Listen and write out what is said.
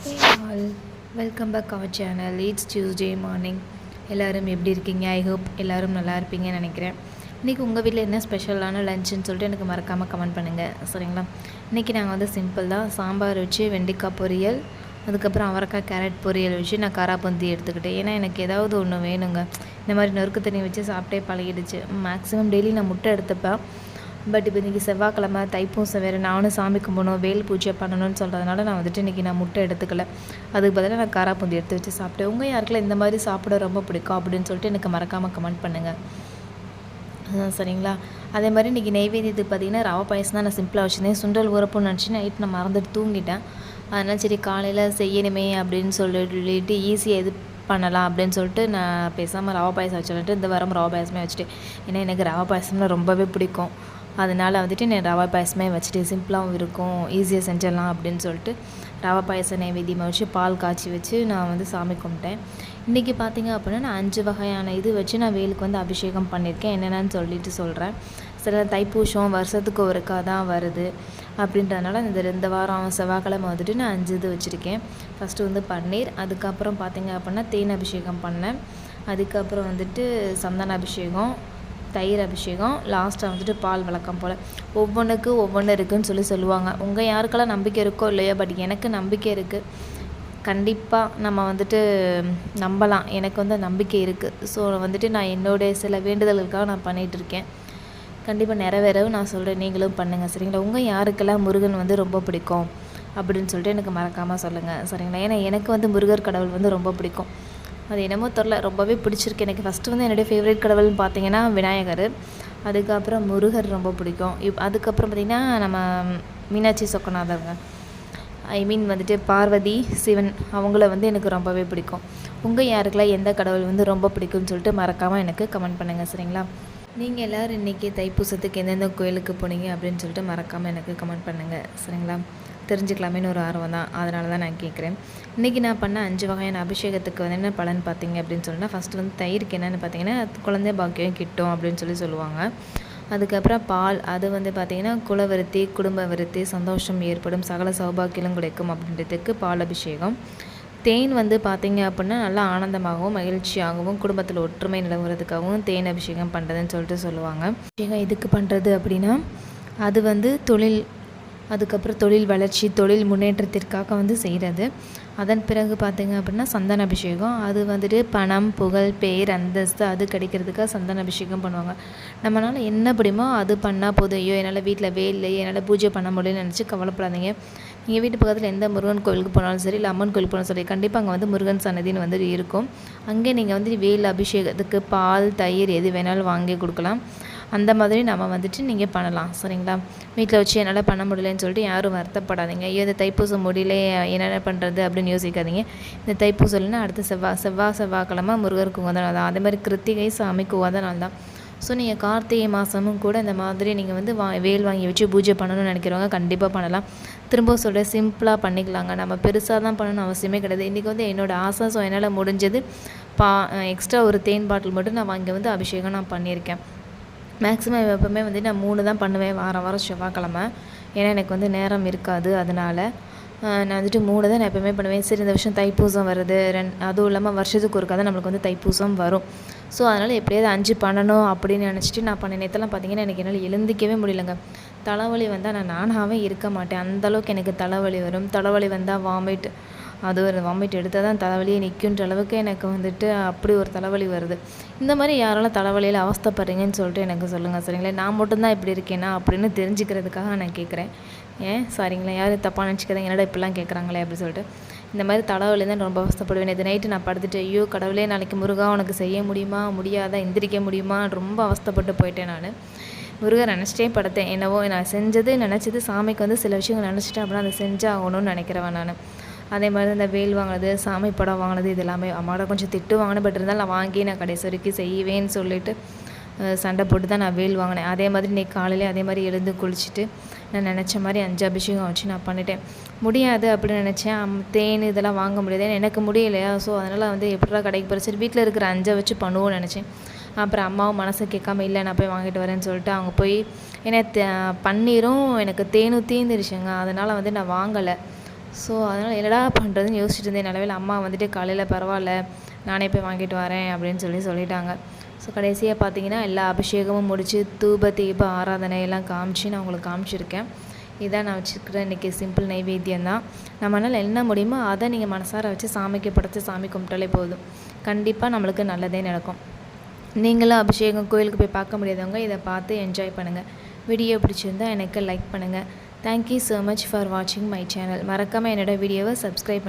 All welcome back back channel channel. It's Tuesday morning எல்லாரும் எப்படி இருக்கீங்க? ஐ ஹோப் எல்லாரும் நல்லா இருப்பீங்கன்னு நினைக்கிறேன். இன்றைக்கி உங்கள் வீட்டில் என்ன ஸ்பெஷலான லஞ்சுன்னு சொல்லிட்டு எனக்கு மறக்காமல் கமெண்ட் பண்ணுங்கள் சரிங்களா? இன்றைக்கி நாங்கள் வந்து சிம்பிள் தான். சாம்பார் வச்சு வெண்டைக்காய் பொரியல் அதுக்கப்புறம் அவரைக்காய் கேரட் பொரியல் வச்சு நான் காராப்பந்தி எடுத்துக்கிட்டேன். ஏன்னா எனக்கு ஏதாவது ஒன்று வேணுங்க. இந்த மாதிரி நொறுக்கு தண்ணி வச்சு சாப்பிட்டே பழகிடுச்சு. மேக்ஸிமம் டெய்லி நான் முட்டை எடுத்துப்பேன். பட் இப்போ இன்றைக்கி செவ்வாய்க்கிழமை தைப்பூசம் வேறு நானும் சாமி கும்பிடணும் வேல் பூஜை பண்ணணும்னு சொல்கிறதுனால நான் வந்துட்டு இன்றைக்கி நான் முட்டை எடுத்துக்கல. அதுக்கு பதிலாக நான் காராப்பூந்தி எடுத்து வச்சு சாப்பிட்டேன். உங்கள் யாருக்கெல்லாம் இந்த மாதிரி சாப்பிட ரொம்ப பிடிக்கும் அப்படின்னு சொல்லிட்டு எனக்கு மறக்காமல் கமெண்ட் பண்ணுங்கள் சரிங்களா? அதே மாதிரி இன்றைக்கி நெய்வேத்தியத்துக்கு பார்த்தீங்கன்னா ரவை பாயசம் தான் நான் சிம்பிளாக வச்சுருந்தேன். சுண்டல் ஊறப்போன்னு நினச்சி நைட் நான் மறந்துட்டு தூங்கிட்டேன். அதனால் சரி காலையில் செய்யணுமே அப்படின்னு சொல்லிட்டு ஈஸியாக இது பண்ணலாம் அப்படின்னு சொல்லிட்டு நான் பேசாமல் ரவை பாயசம் வச்சுட்டு இந்த வாரம் ரவை பாயசமே வச்சுட்டேன். ஏன்னா எனக்கு ரவை பாயசம்னா ரொம்பவே பிடிக்கும். அதனால் வந்துட்டு நான் ரவா பாயசமே வச்சுட்டு சிம்பிளாகவும் இருக்கும் ஈஸியாக செஞ்சிடலாம் அப்படின்னு சொல்லிட்டு ரவா பாயசம் நைவேத்தியமாக வச்சு பால் காய்ச்சி வச்சு நான் வந்து சாமி கும்பிட்டேன். இன்றைக்கி பார்த்தீங்க அப்படின்னா நான் அஞ்சு வகையான இது வச்சு நான் வேலுக்கு வந்து அபிஷேகம் பண்ணியிருக்கேன். என்னென்னு சொல்லிட்டு சொல்கிறேன் சில தைப்பூசம் வருஷத்துக்கு ஒருக்கா தான் வருது. அப்படின்றதுனால இந்த ரெண்டு வாரம் செவ்வாய்க்கிழமை வந்துட்டு நான் அஞ்சு இது வச்சுருக்கேன். ஃபஸ்ட்டு வந்து பன்னீர் அதுக்கப்புறம் பார்த்தீங்க அப்படின்னா தேன் அபிஷேகம் பண்ணேன். அதுக்கப்புறம் வந்துட்டு சந்தன அபிஷேகம் தயிர் அபிஷேகம் லாஸ்ட்டாக வந்துட்டு பால் வழக்கம் போல். ஒவ்வொன்றுக்கு ஒவ்வொன்று இருக்குதுன்னு சொல்லி சொல்லுவாங்க. உங்கள் யாருக்கெல்லாம் நம்பிக்கை இருக்கோ இல்லையோ பட் எனக்கு நம்பிக்கை இருக்குது கண்டிப்பாக நம்ம வந்துட்டு நம்பலாம். எனக்கு வந்து நம்பிக்கை இருக்குது ஸோ வந்துட்டு நான் என்னுடைய சில வேண்டுதல்களுக்காக நான் பண்ணிகிட்ருக்கேன் கண்டிப்பாக நிறைவேறவும் நான் சொல்கிறேன் நீங்களும் பண்ணுங்கள் சரிங்களா? உங்கள் யாருக்கெல்லாம் முருகன் வந்து ரொம்ப பிடிக்கும்? அப்படின்னு சொல்லிட்டு எனக்கு மறக்காமல் சொல்லுங்கள் சரிங்களா? ஏன்னா எனக்கு வந்து முருகர் கடவுள் வந்து ரொம்ப பிடிக்கும். அது என்னமோ தெரில ரொம்பவே பிடிச்சிருக்கு. எனக்கு ஃபஸ்ட்டு வந்து என்னுடைய ஃபேவரட் கடவுள்னு பார்த்தீங்கன்னா விநாயகர். அதுக்கப்புறம் முருகர் ரொம்ப பிடிக்கும். இப் அதுக்கப்புறம் பார்த்திங்கன்னா நம்ம மீனாட்சி சொக்கநாதருங்க. ஐ மீன் வந்துட்டு பார்வதி சிவன் அவங்கள வந்து எனக்கு ரொம்பவே பிடிக்கும். உங்கள் யாருக்கெல்லாம் எந்த கடவுள் வந்து ரொம்ப பிடிக்கும்னு சொல்லிட்டு மறக்காமல் எனக்கு கமெண்ட் பண்ணுங்கள் சரிங்களா? நீங்கள் எல்லோரும் இன்றைக்கி தைப்பூசத்துக்கு எந்தெந்த கோயிலுக்கு போனீங்க அப்படின்னு சொல்லிட்டு மறக்காமல் எனக்கு கமெண்ட் பண்ணுங்கள் சரிங்களா? தெரிஞ்சுக்கலாமேன்னு ஒரு ஆர்வம் தான். அதனால தான் நான் கேட்குறேன். இன்றைக்கி நான் பண்ண அஞ்சு வகையான அபிஷேகத்துக்கு வந்து என்ன பலன் பார்த்தீங்க அப்படின்னு சொன்னால் ஃபஸ்ட்டு வந்து தயிருக்கு என்னென்னு பார்த்தீங்கன்னா குழந்தை பாக்கியம் கிட்டும் அப்படின்னு சொல்லி சொல்லுவாங்க. அதுக்கப்புறம் பால் அது வந்து பார்த்திங்கன்னா குலவிருத்தி குடும்ப விருத்தி சந்தோஷம் ஏற்படும் சகல சௌபாக்கியம் கிடைக்கும் அப்படின்றதுக்கு பால் அபிஷேகம். தேன் வந்து பார்த்திங்க அப்படின்னா நல்லா ஆனந்தமாகவும் மகிழ்ச்சியாகவும் குடும்பத்தில் ஒற்றுமை நிலவுறதுக்காகவும் தேன் அபிஷேகம் பண்ணுறதுன்னு சொல்லிட்டு சொல்லுவாங்க. அபிஷேகம் எதுக்கு பண்ணுறது அப்படின்னா அது வந்து தொழில் அதுக்கப்புறம் தொழில் வளர்ச்சி தொழில் முன்னேற்றத்திற்காக வந்து செய்கிறது அதன் பிறகு பார்த்திங்க அப்படின்னா சந்தன அபிஷேகம். அது வந்துட்டு பணம் புகழ் பேர் அந்தஸ்து அது கிடைக்கிறதுக்காக சந்தன அபிஷேகம் பண்ணுவாங்க. நம்மளால் என்ன பிடிமோ அது பண்ணால் போதும். ஐயோ என்னால் வீட்டில் வேலை என்னால் பூஜை பண்ண முடியலன்னு நினச்சி கவலைப்படாதீங்க. நீங்கள் வீட்டு பக்கத்தில் எந்த முருகன் கோயிலுக்கு போனாலும் சரி இல்லை அம்மன் கோயிலுக்கு போனாலும் சரி கண்டிப்பாக அங்கே வந்து முருகன் சன்னதின்னு வந்து இருக்கும். அங்கே நீங்கள் வந்து வேல் அபிஷேகத்துக்கு பால் தயிர் எது வேணாலும் வாங்கி கொடுக்கலாம். அந்த மாதிரி நம்ம வந்துட்டு நீங்கள் பண்ணலாம் சரிங்களா? வீட்டில் வச்சு என்னால் பண்ண முடியலன்னு சொல்லிட்டு யாரும் வருத்தப்படாதீங்க. ஐயோ இந்த தைப்பூசம் முடியல என்னென்ன பண்ணுறது அப்படின்னு யோசிக்காதீங்க. இந்த தைப்பூசம் இல்லைன்னா அடுத்த செவ்வாய் செவ்வாய் செவ்வாய்க்கிழமை முருகருக்கு உகந்த நாள் தான். அதே மாதிரி கிருத்திகை சாமிக்கு உகந்த நாள் தான். ஸோ நீங்கள் கார்த்திகை மாதமும் கூட இந்த மாதிரி நீங்கள் வந்து வா வேல் வாங்கி வச்சு பூஜை பண்ணணும்னு நினைக்கிறவங்க கண்டிப்பாக பண்ணலாம். திரும்ப சொல்ல சிம்பிளாக பண்ணிக்கலாங்க. நம்ம பெருசாக தான் பண்ணணும்னு அவசியமே கிடையாது. இன்றைக்கி வந்து என்னோடய ஆசை ஸோ என்னால் முடிஞ்சது பா எக்ஸ்ட்ரா ஒரு தேன் பாட்டில் மட்டும் நான் வாங்கி வந்து அபிஷேகம் நான் பண்ணியிருக்கேன். மேக்ஸிமம் எப்போவுமே வந்து நான் மூணு தான் பண்ணுவேன். வாரம் வாரம் செவ்வாய்க்கிழமை. ஏன்னா எனக்கு வந்து நேரம் இருக்காது அதனால். நான் வந்துட்டு மூணு தான் நான் எப்போவுமே பண்ணுவேன். சரி இந்த வருஷம் தைப்பூசம் வருது. ரெண் அதுவும் இல்லாமல் வருஷத்துக்கு ஒருக்கா தான் நம்மளுக்கு வந்து தைப்பூசம் வரும். ஸோ அதனால் எப்படியாவது அஞ்சு பண்ணணும் அப்படின்னு நினச்சிட்டு நான் பண்ண நேரத்தெல்லாம் பார்த்தீங்கன்னா எனக்கு என்னால் எழுந்திக்கவே முடியலங்க. தலைவலி வந்தால் நான் நானாகவே இருக்க மாட்டேன். அந்தளவுக்கு எனக்கு தலைவலி வரும். தலைவலி வந்தால் வாமிட் அது ஒரு வாமிட் எடுத்தால் தான் தலைவலியே நிற்குன்ற அளவுக்கு எனக்கு வந்துட்டு அப்படி ஒரு தலைவலி வருது. இந்த மாதிரி யாரெல்லாம் தலைவலியில் அவஸ்தப்படுறீங்கன்னு சொல்லிட்டு எனக்கு சொல்லுங்கள் சரிங்களா? நான் மட்டும்தான் இப்படி இருக்கேனா அப்படின்னு தெரிஞ்சுக்கிறதுக்காக நான் கேட்குறேன் ஏன்? சரிங்களா? யாரும் தப்பாக நினச்சிக்கிறேன் என்னடா இப்படிலாம் கேட்குறாங்களே அப்படின்னு சொல்லிட்டு. இந்த மாதிரி தலைவலி தான் ரொம்ப அவஸ்தப்படுவேன். இது நைட்டு நான் படுத்துட்டு ஐயோ கடவுளே நாளைக்கு முருகா உனக்கு செய்ய முடியுமா? முடியாதா? எந்திரிக்க முடியுமா? ரொம்ப அவஸ்தப்பட்டு போயிட்டேன் நான். முருகர் நினச்சிட்டே படுத்தேன். என்னவோ நான் செஞ்சது நினச்சது சாமிக்கு வந்து சில விஷயங்கள் நினச்சிட்டேன் அப்படின்னா அதை செஞ்சாகணும்னு நினைக்கிறவன் நான். அதே மாதிரி இந்த வேல் வாங்கினது சாமி படம் வாங்கினது இது எல்லாமே அம்மாவோட கொஞ்சம் திட்டு வாங்கின பட் இருந்தாலும் நான் வாங்கி நான் கடைசி வரைக்கும் செய்வேன்னு சொல்லிட்டு சண்டை போட்டு தான் நான் வேல் வாங்கினேன். அதே மாதிரி இன்றைக்கி காலையிலே அதே மாதிரி எழுந்து குளிச்சுட்டு நான் நினச்ச மாதிரி அஞ்சு அபிஷேகம் வச்சு நான் பண்ணிட்டேன். முடியாது அப்படின்னு நினச்சேன். தேன் இதெல்லாம் வாங்க முடியாது. ஏன்னா எனக்கு முடியலையா? ஸோ அதனால் வந்து எப்படிலாம் கடைக்கு போகிற சரி வீட்டில் இருக்கிற அஞ்சை வச்சு பண்ணுவோம்னு நினச்சேன். அப்புறம் அம்மாவும் மனசை கேட்காம இல்லை நான் போய் வாங்கிட்டு வரேன்னு சொல்லிட்டு அவங்க போய் ஏன்னா பன்னீரும் எனக்கு தேனும் தீந்துருச்சுங்க. அதனால் வந்து நான் வாங்கலை. ஸோ அதனால் என்னடா பண்ணுறதுன்னு யோசிச்சுட்டு இருந்தேன். நிலவில் அம்மா வந்துட்டு காலையில் பரவாயில்ல நானே போய் வாங்கிட்டு வரேன் அப்படின்னு சொல்லி சொல்லிட்டாங்க. ஸோ கடைசியாக பார்த்தீங்கன்னா எல்லா அபிஷேகமும் முடித்து தூப தீப ஆராதனை எல்லாம் காமிச்சு நான் உங்களுக்கு காமிச்சிருக்கேன். இதான் நான் வச்சுருக்கிற இன்றைக்கி சிம்பிள் நைவேத்தியம் தான். நம்மளால் என்ன முடியுமோ அதை நீங்கள் மனசார வச்சு சாமிக்கு படைத்து சாமி கும்பிட்டாலே போதும். கண்டிப்பாக நம்மளுக்கு நல்லதே நடக்கும். நீங்களும் அபிஷேகம் கோயிலுக்கு போய் பார்க்க முடியாதவங்க இதை பார்த்து என்ஜாய் பண்ணுங்கள் வீடியோ பிடிச்சிருந்தா எனக்கு லைக் பண்ணுங்கள் thank you so much for வாட்சிங் மை சேனல் மறக்காமல் என்னோடய வீடியோவை சப்ஸ்கிரைப் பண்ணி.